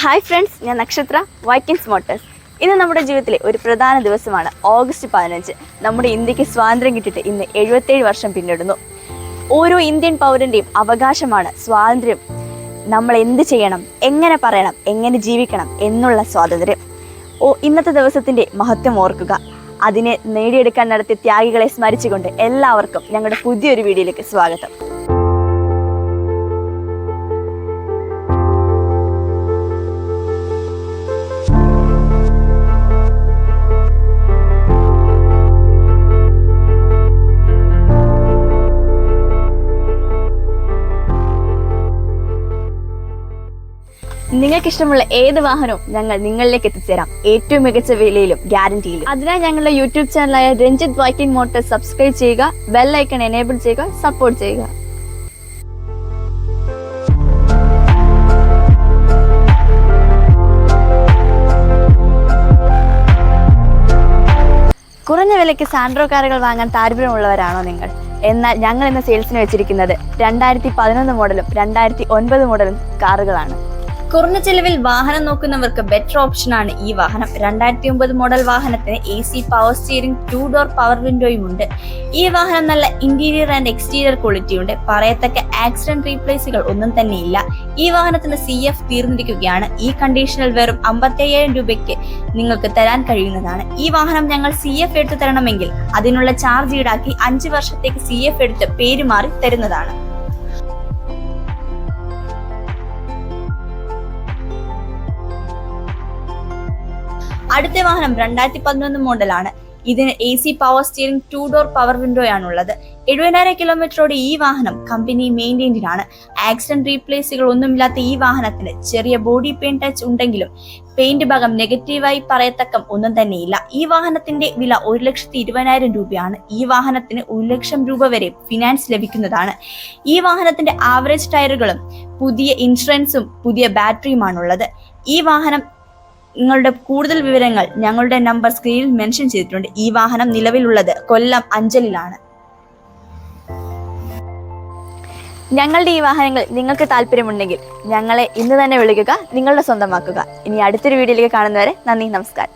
Hi friends ഞാൻ നക്ഷത്ര വൈക്കിൻസ് motors ഇന്ന് നമ്മുടെ ജീവിതത്തിലെ ഒരു പ്രധാന ദിവസമാണ് ഓഗസ്റ്റ് പതിനഞ്ച്. നമ്മുടെ ഇന്ത്യയ്ക്ക് സ്വാതന്ത്ര്യം കിട്ടിയിട്ട് ഇന്ന് എഴുപത്തേഴ് വർഷം പിന്നിടുന്നു. ഓരോ ഇന്ത്യൻ പൗരന്റെയും അവകാശമാണ് സ്വാതന്ത്ര്യം. നമ്മൾ എന്ത് ചെയ്യണം എങ്ങനെ പറയണം എങ്ങനെ ജീവിക്കണം എന്നുള്ള സ്വാതന്ത്ര്യം. ഓ ഇന്നത്തെ ദിവസത്തിന്റെ മഹത്വം ഓർക്കുക. അതിനെ നേടിയെടുക്കാൻ നടത്തിയ ത്യാഗികളെ സ്മരിച്ചുകൊണ്ട് എല്ലാവർക്കും ഞങ്ങളുടെ പുതിയൊരു വീഡിയോയിലേക്ക് സ്വാഗതം. നിങ്ങൾക്ക് ഇഷ്ടമുള്ള ഏത് വാഹനവും ഞങ്ങൾ നിങ്ങളിലേക്ക് എത്തിച്ചേരാം. ഏറ്റവും മികച്ച വിലയിലും ഗ്യാരണ്ടിയിലും അതിനായി ഞങ്ങളുടെ യൂട്യൂബ് ചാനലായ രഞ്ജിത് വൈക്കിംഗ് മോട്ടോർ സബ്സ്ക്രൈബ് ചെയ്യുക ബെൽ ഐക്കൺ എനേബിൾ ചെയ്യുക സപ്പോർട്ട് ചെയ്യുക. കുറഞ്ഞ വിലയ്ക്ക് സാൻഡ്രോ കാറുകൾ വാങ്ങാൻ താല്പര്യമുള്ളവരാണോ നിങ്ങൾ? എന്നാൽ ഞങ്ങൾ ഇന്ന് സെയിൽസിന് വെച്ചിരിക്കുന്നത് രണ്ടായിരത്തി പതിനൊന്ന് മോഡലും രണ്ടായിരത്തി ഒൻപത് മോഡലും കാറുകളാണ്. കുറഞ്ഞ ചെലവിൽ വാഹനം നോക്കുന്നവർക്ക് ബെറ്റർ ഓപ്ഷനാണ് ഈ വാഹനം. രണ്ടായിരത്തി ഒമ്പത് മോഡൽ വാഹനത്തിന് A C power steering two door power വിൻഡോയും ഉണ്ട്. ഈ വാഹനം നല്ല ഇന്റീരിയർ ആൻഡ് എക്സ്റ്റീരിയർ ക്വാളിറ്റി ഉണ്ട്. പറയത്തക്ക ആക്സിഡന്റ് റീപ്ലേസുകൾ ഒന്നും തന്നെയില്ല ഈ വാഹനത്തിന് സി എഫ് തീർന്നിരിക്കുകയാണ്. ഈ കണ്ടീഷനിൽ വെറും അമ്പത്തയ്യായിരം രൂപയ്ക്ക് നിങ്ങൾക്ക് തരാൻ കഴിയുന്നതാണ്. ഈ വാഹനം ഞങ്ങൾ സി എഫ് എടുത്തു തരണമെങ്കിൽ അതിനുള്ള ചാർജ് ഈടാക്കി അഞ്ച് വർഷത്തേക്ക് സി എഫ് എടുത്ത് പേരുമാറി തരുന്നതാണ്. അടുത്ത വാഹനം രണ്ടായിരത്തി പതിനൊന്ന് മോഡലാണ്. ഇതിന് A C power steering two door power വിൻഡോയാണുള്ളത് എഴുപതിനായിരം കിലോമീറ്ററോടെ ഈ വാഹനം കമ്പനി മെയിന്റെയിൻഡിനാണ് ആക്സിഡന്റ് റീപ്ലേസുകൾ ഒന്നുമില്ലാത്ത ഈ വാഹനത്തിന് ചെറിയ ബോഡി പെയിന്റ് ടച്ച് ഉണ്ടെങ്കിലും പെയിന്റ് ഭാഗം നെഗറ്റീവായി പറയത്തക്കം ഒന്നും തന്നെയില്ല. ഈ വാഹനത്തിന്റെ വില ഒരു ലക്ഷത്തി ഇരുപതിനായിരം രൂപയാണ്. ഈ വാഹനത്തിന് ഒരു ലക്ഷം രൂപ വരെ ഫിനാൻസ് ലഭിക്കുന്നതാണ്. ഈ വാഹനത്തിന്റെ ആവറേജ് ടയറുകളും പുതിയ ഇൻഷുറൻസും പുതിയ ബാറ്ററിയുമാണുള്ളത് ഈ വാഹനം നിങ്ങളുടെ കൂടുതൽ വിവരങ്ങൾ ഞങ്ങളുടെ നമ്പർ സ്ക്രീനിൽ മെൻഷൻ ചെയ്തിട്ടുണ്ട്. ഈ വാഹനം നിലവിലുള്ളത് കൊല്ലം അഞ്ചലിലാണ്. ഞങ്ങളുടെ ഈ വാഹനങ്ങൾ നിങ്ങൾക്ക് താല്പര്യമുണ്ടെങ്കിൽ ഞങ്ങളെ ഇന്ന് തന്നെ വിളിക്കുക നിങ്ങളുടെ സ്വന്തമാക്കുക. ഇനി അടുത്തൊരു വീഡിയോയിലേക്ക് കാണുന്നവരെ നന്ദി നമസ്കാരം.